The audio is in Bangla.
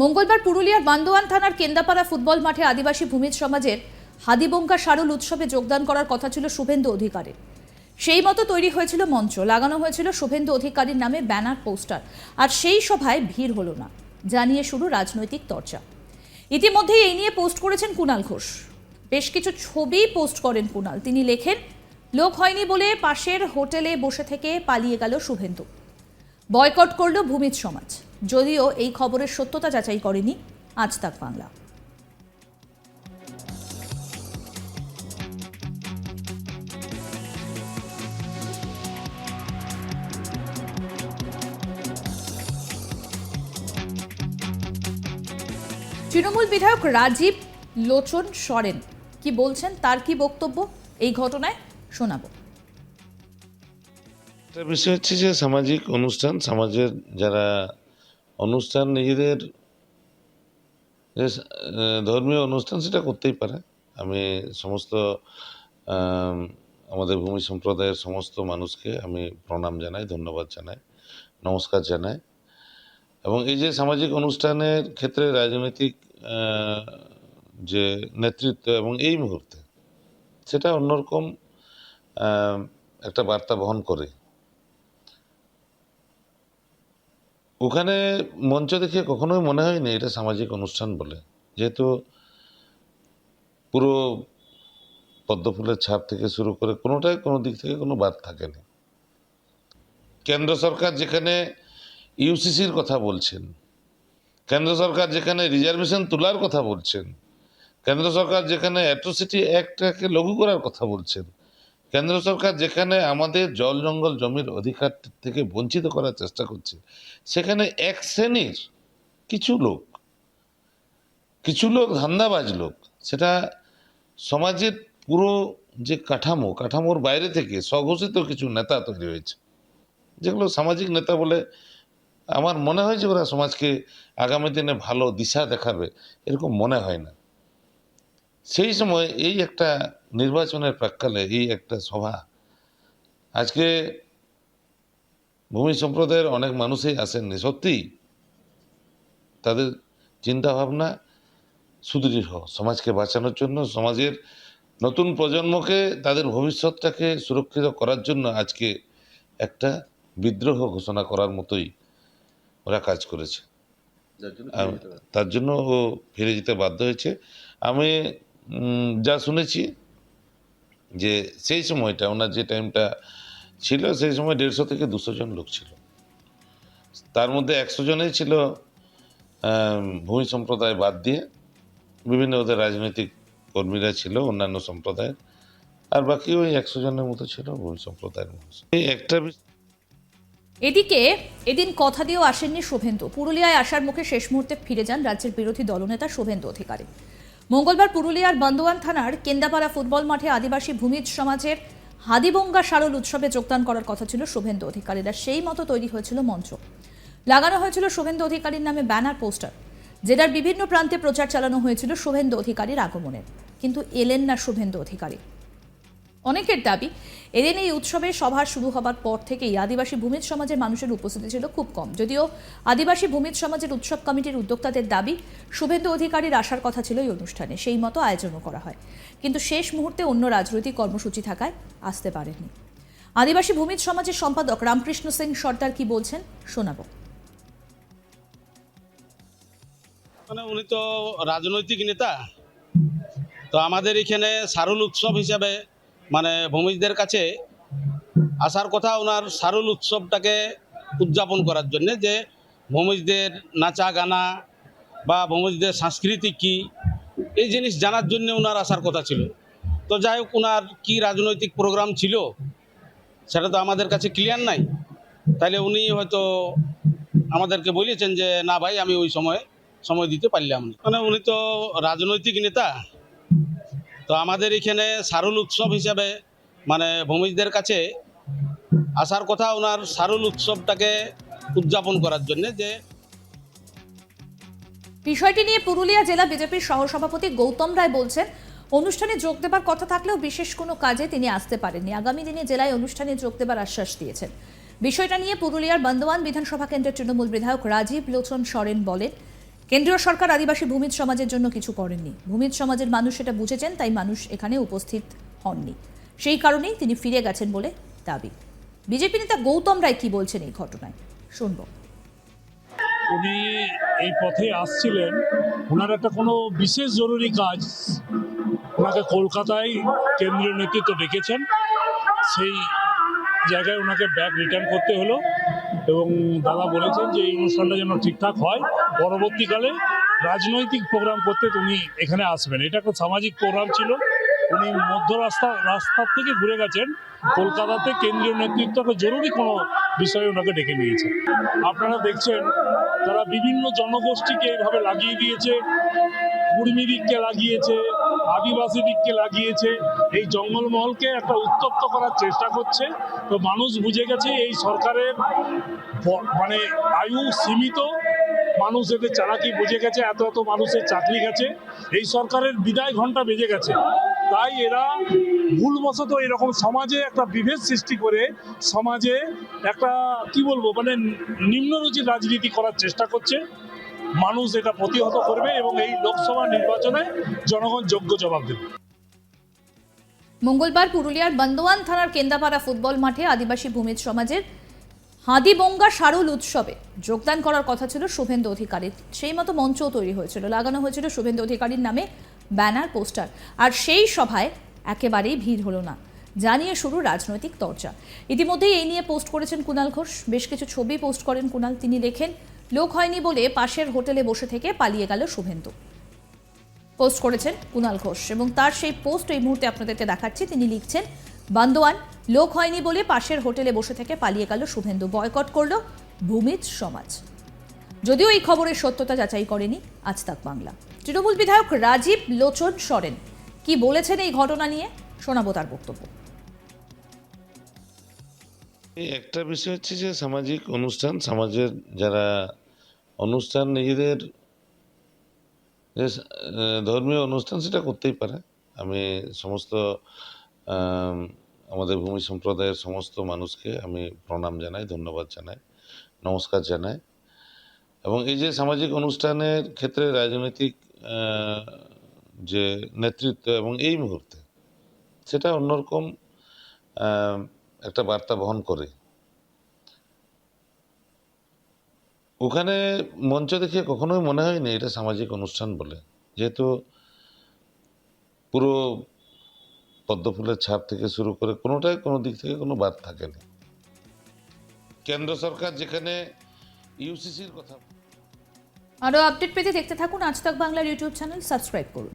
মঙ্গলবার পুরুলিয়ার বান্দোয়ান থানার কেন্দাপাড়া ফুটবল মাঠে আদিবাসী ভূমিজ সমাজের হাদিবঙ্কা সারুল উৎসবে যোগদান করার কথা ছিল শুভেন্দু অধিকারের। সেই মতো তৈরি হয়েছিল মঞ্চ, লাগানো হয়েছিল শুভেন্দু অধিকারীর নামে ব্যানার, পোস্টার, আর সেই সভায় ভিড় হলো না, জানিয়ে শুরু রাজনৈতিক চর্চা ইতিমধ্যেই এই নিয়ে পোস্ট করেছেন কুণাল ঘোষ। বেশ কিছু ছবি পোস্ট করেন কুণাল তিনি লেখেন, লোক হয়নি বলে পাশের হোটেলে বসে থেকে পালিয়ে গেল শুভেন্দু। বয়কট করল ভূমিজ সমাজ। যদিও এই খবরের সত্যতা যাচাই করেনি আজ তাক বাংলা। তৃণমূল বিধায়ক রাজীব লোচন সরেন কি বলছেন, তার কি বক্তব্য? এই ঘটনায় শোনাবো। বিষয় হচ্ছে যে সামাজিক অনুষ্ঠান, সমাজের যারা অনুষ্ঠান নিজেদের যে ধর্মীয় অনুষ্ঠান সেটা করতেই পারে। আমি সমস্ত আমাদের ভূমি সম্প্রদায়ের সমস্ত মানুষকে আমি প্রণাম জানাই, ধন্যবাদ জানাই, নমস্কার জানাই। এবং এই যে সামাজিক অনুষ্ঠানের ক্ষেত্রে রাজনৈতিক যে নেতৃত্ব এবং এই মুহূর্তে সেটা অন্যরকম একটা বার্তা বহন করে। ওখানে মঞ্চ দেখে কখনোই মনে হয়নি এটা সামাজিক অনুষ্ঠান বলে। যেহেতু পুরো পদ্মফুলের ছাপ থেকে শুরু করে কোনোটাই কোনো দিক থেকে কোনো বাদ থাকেনি। কেন্দ্র সরকার যেখানে ইউসিসির কথা বলছেন, কেন্দ্র সরকার যেখানে রিজার্ভেশন তোলার কথা বলছেন, কেন্দ্র সরকার যেখানে অ্যাট্রোসিটি অ্যাক্টটাকে লঘু করার কথা বলছেন কেন্দ্র সরকার যেখানে আমাদের জল জঙ্গল জমির অধিকার থেকে বঞ্চিত করার চেষ্টা করছে, সেখানে এক শ্রেণির কিছু লোক কিছু লোক ধান্দাবাজ লোক, সেটা সমাজের পুরো যে কাঠামো, কাঠামোর বাইরে থেকে স্বঘোষিত কিছু নেতা তৈরি হয়েছে। যেগুলো সামাজিক নেতা বলে আমার মনে হয় যে ওরা সমাজকে আগামী দিনে ভালো দিশা দেখাবে, এরকম মনে হয় না। সেই সময় এই একটা নির্বাচনের প্রাক্কালে এই একটা সভা। আজকে ভূমি সম্প্রদায়ের অনেক মানুষই আসেননি সত্যিই তাদের চিন্তা ভাবনা সুদৃঢ় সমাজকে বাঁচানোর জন্য সমাজের নতুন প্রজন্মকে তাদের ভবিষ্যৎটাকে সুরক্ষিত করার জন্য আজকে একটা বিদ্রোহ ঘোষণা করার মতোই ওরা কাজ করেছে। তার জন্য ও ফিরে যেতে বাধ্য হয়েছে। আমি যা শুনেছি যে সেই সময়টা, ওনার যে টাইমটা ছিল, সেই সময় দেড়শো থেকে দুশো জন লোক ছিল। তার মধ্যে একশো জনেই ছিল ভূমি সম্প্রদায় বাদ দিয়ে। বিভিন্ন ওদের রাজনৈতিক কর্মীরা ছিল, অন্যান্য সম্প্রদায়ের। আর বাকি ওই একশো জনের মতো ছিল ভূমি সম্প্রদায়ের মানুষ। এই একটা এদিকে এদিন কথা দিয়েও আসেননি শুভেন্দু। পুরুলিয়ায় আসার মুখে শেষ মুহূর্তে ফিরে যান রাজ্যের বিরোধী দলনেতা শুভেন্দু অধিকারী। মঙ্গলবার পুরুলিয়ার বান্দোয়ান থানার কেন্দাপাড়া ফুটবল মাঠে আদিবাসী ভূমিজ সমাজের হাদিবঙ্গা সারল উৎসবে যোগদান করার কথা ছিল শুভেন্দু অধিকারীরা। সেই মতো তৈরি হয়েছিল মঞ্চ। লাগানো হয়েছিল শুভেন্দু অধিকারীর নামে ব্যানার, পোস্টার, জেলার বিভিন্ন প্রান্তে প্রচার চালানো হয়েছিল শুভেন্দু অধিকারীর আগমনের। কিন্তু এলেন না শুভেন্দু অধিকারী। অনেকের দাবি, এদিন এই উৎসবে সভা শুরু হবার পর থেকেই আদিবাসী ভূমিজ সমাজের মানুষের উপস্থিতি ছিল খুব কম। যদিও আদিবাসী ভূমিজ সমাজের উৎসব কমিটির উদ্যোক্তাদের দাবি, শুভেন্দু অধিকারীর আসার কথা ছিল এই অনুষ্ঠানে, সেই মতো আয়োজনও করা হয়। কিন্তু শেষ মুহূর্তে অন্য রাজনৈতিক কর্মসূচি থাকায় আসতে পারেননি। আদিবাসী ভূমিজ সমাজের সম্পাদক রামকৃষ্ণ সিং সর্দার কি বলছেন, শোনাবো। মানে উনি তো রাজনৈতিক নেতা। তো আমাদের এখানে সারুল উৎসব হিসাবে মানে ভূমিজদের কাছে আসার কথা ওনার সারুল উৎসবটাকে উদযাপন করার জন্য যে ভূমিজদের নাচা গানা বা ভূমিজদের সাংস্কৃতিক কী, এই জিনিস জানার জন্য ওনার আসার কথা ছিল। তো যাই হোক, ওনার কী রাজনৈতিক প্রোগ্রাম ছিল সেটা তো আমাদের কাছে ক্লিয়ার নাই। তাহলে উনি হয়তো আমাদেরকে বলেছেন যে, না ভাই, আমি ওই সময় সময় দিতে পারলাম না। মানে উনি তো রাজনৈতিক নেতা। তো আমাদের এখানে সারুল উৎসব হিসাবে মানে ভূমিজদের কাছে আসার কথা ওনার সারুল উৎসবটাকে উদযাপন করার জন্য যে বিষয়টি নিয়ে পুরুলিয়া জেলা বিজেপির সহসভাপতি গৌতম রায় বলছেন, অনুষ্ঠানে যোগ দেবার কথা থাকলেও বিশেষ কোনো কাজে তিনি আসতে পারেননি। আগামী দিনে জেলায় অনুষ্ঠানে যোগ দেবার আশ্বাস দিয়েছেন। বিষয়টা নিয়ে পুরুলিয়ার বন্দোয়ান বিধানসভা কেন্দ্রের তৃণমূল বিধায়ক রাজীব লোচন সরেন বলেন কেন্দ্রীয় সরকার আদিবাসী ভূমিজ সমাজের জন্য কিছু করেননি। ভূমিজ সমাজের মানুষ সেটা বুঝেছেন, তাই মানুষ এখানে উপস্থিত হননি। সেই কারণেই তিনি ফিরে গেছেন বলে দাবি। বিজেপি নেতা গৌতম রায় কি বলছেন এই ঘটনায়? শুনব। উনি এই পথে আসছিলেন। ওনার একটা কোনো বিশেষ জরুরি কাজ ওনাকে কলকাতায় কেন্দ্রীয় নেতৃত্ব ডেকেছেন। সেই জায়গায় ওনাকে ব্যাগ রিটার্ন করতে হলো এবং দাদা বলেছেন যে এই অনুষ্ঠানটা যেন ঠিকঠাক হয়। পরবর্তীকালে রাজনৈতিক প্রোগ্রাম করতে উনি এখানে আসবেন। এটা একটা সামাজিক প্রোগ্রাম ছিল। উনি মধ্য রাস্তা রাস্তার থেকে ঘুরে গেছেন। কলকাতাতে কেন্দ্রীয় নেতৃত্ব একটা জরুরি কোনো বিষয়ে ওনাকে ডেকে নিয়েছে। আপনারা দেখছেন, তারা বিভিন্ন জনগোষ্ঠীকে এইভাবে লাগিয়ে দিয়েছে। কুর্মী দিককে লাগিয়েছে আদিবাসী দিককে লাগিয়েছে। এই জঙ্গলমহলকে একটা উত্তপ্ত করার চেষ্টা করছে। তো মানুষ বুঝে গেছে, এই সরকারের মানে আয়ু সীমিত মানুষ এদের চালাকি বুঝে গেছে, এত এত মানুষের চাকরি গেছে, এই সরকারের বিদায় ঘণ্টা বেজে গেছে। তাই এরা ভুলবশত এরকম সমাজে একটা বিভেদ সৃষ্টি করে সমাজে একটা, কি বলব মানে নিম্নরুচির রাজনীতি করার চেষ্টা করছে। মানুষ এটা প্রতিহত করবে এবং এই লোকসভা নির্বাচনে জনগণ যোগ্য জবাব দেবে। মঙ্গলবার পুরুলিয়ার বন্দোয়ান থানার কেন্দাপাড়া ফুটবল মাঠে আদিবাসী ভূমিজ সমাজের হাদিবঙ্গা সারুল উৎসবে যোগদান করার কথা ছিল শুভেন্দু অধিকারীর সেই মতো মঞ্চও তৈরি হয়েছিল। লাগানো হয়েছিল শুভেন্দু অধিকারীর নামে ব্যানার, পোস্টার। আর সেই সভায় একেবারেই ভিড় হলো না। জানিয়ে শুরু রাজনৈতিক চর্চা ইতিমধ্যেই এই নিয়ে পোস্ট করেছেন কুণাল ঘোষ। বেশ কিছু ছবি পোস্ট করেন কুণাল তিনি লেখেন, লোক হয়নি বলে পাশের হোটেলে বসে থেকে পালিয়ে গেল শুভেন্দু। পোস্ট করেছেন কুণাল ঘোষ। এবং তার সেই পোস্ট এই মুহূর্তে আপনাদেরকে দেখাচ্ছি। তিনি লিখছেন বান্দোয়ান, লোক হয়নি বলে পাশের হোটেলে বসে থেকে পালিয়ে গেল শুভেন্দু। বয়কট করল ভূমিজ সমাজ। যদিও এই খবরের সত্যতা যাচাই করেনি আজ তাক বাংলা। তৃণমূল বিধায়ক রাজীব লোচন সরেন কি বলেছেন এই ঘটনা নিয়ে শোনাবো তার বক্তব্য। এই একটা বিষয় হচ্ছে যে সামাজিক অনুষ্ঠান, সমাজের যারা অনুষ্ঠান নিজেদের ধর্মীয় অনুষ্ঠান সেটা করতেই পারে। আমি সমস্ত আমাদের ভূমি সম্প্রদায়ের সমস্ত মানুষকে আমি প্রণাম জানাই, ধন্যবাদ জানাই, নমস্কার জানাই। এবং এই যে সামাজিক অনুষ্ঠানের ক্ষেত্রে রাজনৈতিক যে নেতৃত্ব এবং এই মুহূর্তে সেটা অন্যরকম একটা বার্তা বহন করে। ওখানে মঞ্চ দেখে কখনোই মনে হয়নি এটা সামাজিক অনুষ্ঠান বলে। যেহেতু পুরো পদ্মফুলের ছাপ থেকে শুরু করে কোনোটাই কোনো দিক থেকে কোনো বাদ থাকেনি। কেন্দ্র সরকার যেখানে ইউসিসির কথা আরও আপডেট পেতে দেখতে থাকুন আজ তক বাংলার ইউটিউব চ্যানেল, সাবস্ক্রাইব করুন।